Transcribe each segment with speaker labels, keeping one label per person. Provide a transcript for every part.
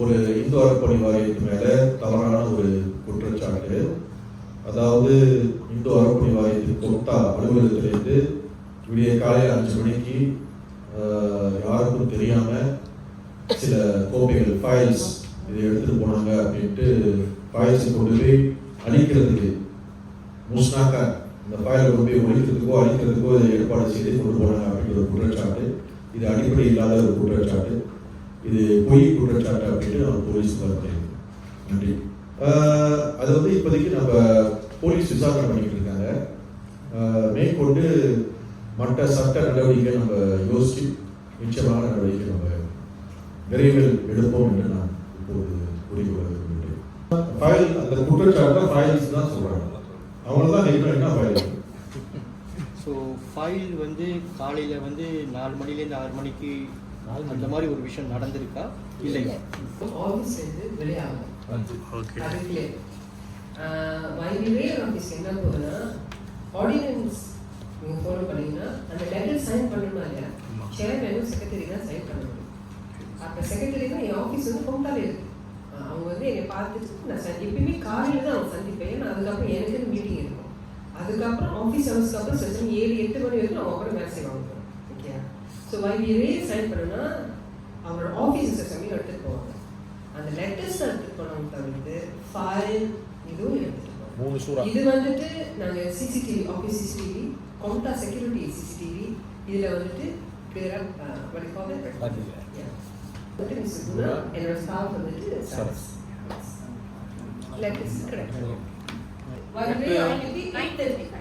Speaker 1: ஒரு இந்து அறப்பணி வாரியத்து மேலே தவறான ஒரு குற்றச்சாட்டு. அதாவது இந்து அறப்பணி வாரியத்தின் கொத்தா அலுவலகத்திலிருந்து விடிய காலையில் அஞ்சு மணிக்கு யாருக்கும் தெரியாம சில கோப்பைகள் ஃபைல்ஸ் இதை எடுத்துட்டு போனாங்க அப்படின்ட்டு ஃபைல்ஸ் கொண்டு போய் அழிக்கிறதுக்கு முஸ்னாக்கா இந்த ஃபைலை கொண்டு போய் ஒழிக்கிறதுக்கோ அழிக்கிறதுக்கோ இதை ஏற்பாடு செய்து கொண்டு போனாங்க அப்படிங்கிற ஒரு குற்றச்சாட்டு. இது அடிப்படை இல்லாத ஒரு குற்றச்சாட்டு. இது பொய் குற்றச்சாட்டு அப்படின்ட்டு நம்ம போலீஸ் வருகிறேன் நன்றி. அது வந்து இப்போதைக்கு நம்ம போலீஸ் விசாரணை பண்ணிக்கிட்டு இருக்காங்க. மேற்கொண்டு மற்ற சட்ட நடவடிக்கை நம்ம யோசிச்சு நிச்சயமாக நடவடிக்கை நம்ம விரைவில் எடுப்போம் என்று நான் இப்போது கூறிக்கொள்ள விரும்புகிறேன் ஃபைல் அந்த குற்றச்சாட்டை ஃபைல்ஸ் தான் சொல்கிறாங்க அவங்க தான் என்ன என்ன ஃபைல்
Speaker 2: ஸோ ஃபைல் வந்து காலையில் வந்து நாலு மணிலேருந்து ஆறு மணிக்கு அந்த மாதிரி ஒரு விஷயம் நடந்திருக்கா? இல்லை.
Speaker 3: ஆஃபீஸ் வந்து வெளியாகும்.
Speaker 4: ஓகே
Speaker 3: அது clear. ஆஹ் வைவிலே ஆஃபீஸ் என்ன போகுதுன்னா ஆர்டினன்ஸ் நீங்க ஃபாலோ பண்ணீங்கன்னா அந்த லெட்டர் சைன் பண்ணணுமா இல்லையா? சேர்மேனும் செக்ரட்டரி தான் சைன் பண்ண முடியும். அப்போ செக்ரட்டரி தான் என் ஆஃபீஸ் வந்து கொண்டாலே இருக்கு அவங்க வந்து என்னை பார்த்துட்டு நான் சந்தி எப்பயுமே காலையில் தான் அவங்க சந்திப்பேன். ஏன்னா அதுக்கப்புறம் எனக்கு மீட்டிங் இருக்கும். அதுக்கப்புறம் ஆஃபீஸ் ஹவர்ஸ்க்கு அப்புறம் ஏழு எட்டு மணி வரைக்கும் அவங்க கூட செய்வாங்க ஓகே ஸோ வைவிலே சைன் பண்ணணும்னா அவங்களோட ஆஃபீஸ் சிஸ்டமே எடுத்துட்டு போவாங்க அந்த லெட்டர்ஸ் எடுத்துட்டு போனவங்க தவிர்த்து ஃபைல் இதுவும் போவாங்க
Speaker 4: மூணு சூறா.
Speaker 3: இது வந்துட்டு நாங்க சிசிடிவி ஆஃபீஸ் சிசிடிவி கொண்டா செக்யூரிட்டி சிசிடிவி இதுல வந்துட்டு கிளியரா வடிக்காம வந்துட்டு மிஸ் குணா என்னோட ஸ்டாஃப் வந்துட்டு. Letters correct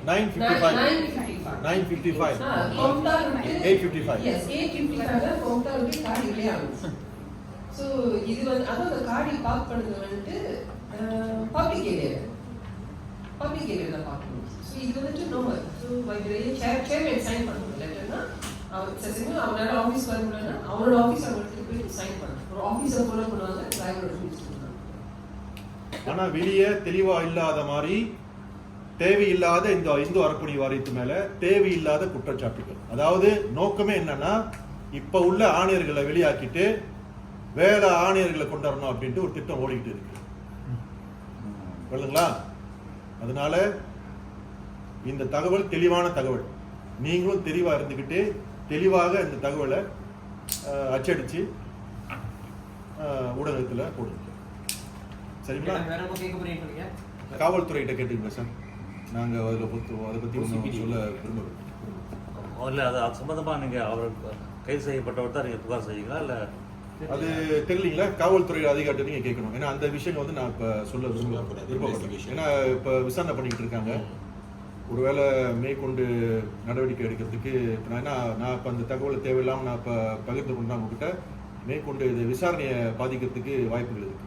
Speaker 4: nine fifty five nine fifty five eight fifty five
Speaker 3: yes eight fifty five தான் கவுண்டா வந்து கார்டு இல்லையா ஸோ இது வந்து அதான் அந்த பார்க் பண்ணது வந்துட்டு பப்ளிக் ஏரியா பப்ளிக் ஏரியா தான் பார்க்கணும் ஸோ இது வந்துட்டு normal so chair chairman sign பண்ணணும் லெட்டர்னா அவன் சசிங்க அவனால ஆஃபீஸ் வர முடியலன்னா அவனோட ஆஃபீஸ் அவங்க எடுத்துட்டு போயிட்டு சைன் பண்ணணும் ஒரு ஆஃபீஸை ஃபாலோ பண்ணுவாங்க டிரைவரோட
Speaker 4: ஆனா வெளியே தெளிவா இல்லாத மாதிரி தேவையில்லாத இந்த இந்து அறப்பணி வாரியத்து மேல தேவையில்லாத குற்றச்சாட்டுகள். அதாவது நோக்கமே என்னன்னா இப்ப உள்ள ஆணையர்களை வெளியாக்கிட்டு வேற ஆணையர்களை கொண்டு வரணும் அப்படின்ட்டு ஒரு திட்டம் ஓடிக்கிட்டு இருக்கு. புரியுதுங்களா? அதனால இந்த தகவல் தெளிவான தகவல். நீங்களும் தெளிவா இருந்துக்கிட்டு தெளிவாக இந்த தகவலை அச்சடிச்சு ஊடகத்துல போடுங்க. சரிங்களா? காவல்துறையிட்ட கேட்டுங்க சார். நாங்க அதுல பத்தி அதை பத்தி ஒன்றும் சொல்ல விரும்பல
Speaker 5: இல்ல அது அது சம்பந்தமா நீங்க அவர் கைது செய்யப்பட்டவர் தான் நீங்க புகார் செய்வீங்களா? இல்ல
Speaker 4: அது தெரியலீங்களா? காவல்துறை அதிகாரிட்ட நீங்க கேட்கணும். ஏன்னா அந்த விஷயம் வந்து நான் இப்ப சொல்ல விரும்பல. விருப்பப்பட்டேன் ஏன்னா இப்ப விசாரணை பண்ணிக்கிட்டு இருக்காங்க. ஒருவேளை மேற்கொண்டு நடவடிக்கை எடுக்கிறதுக்கு இப்ப நான் என்ன நான் இப்போ அந்த தகவலை தேவையில்லாம நான் இப்போ பகிர்ந்து கொண்டு உங்ககிட்ட மேற்கொண்டு இது விசாரணையை பாதிக்கிறதுக்கு வாய்ப்புகள் இருக்கு.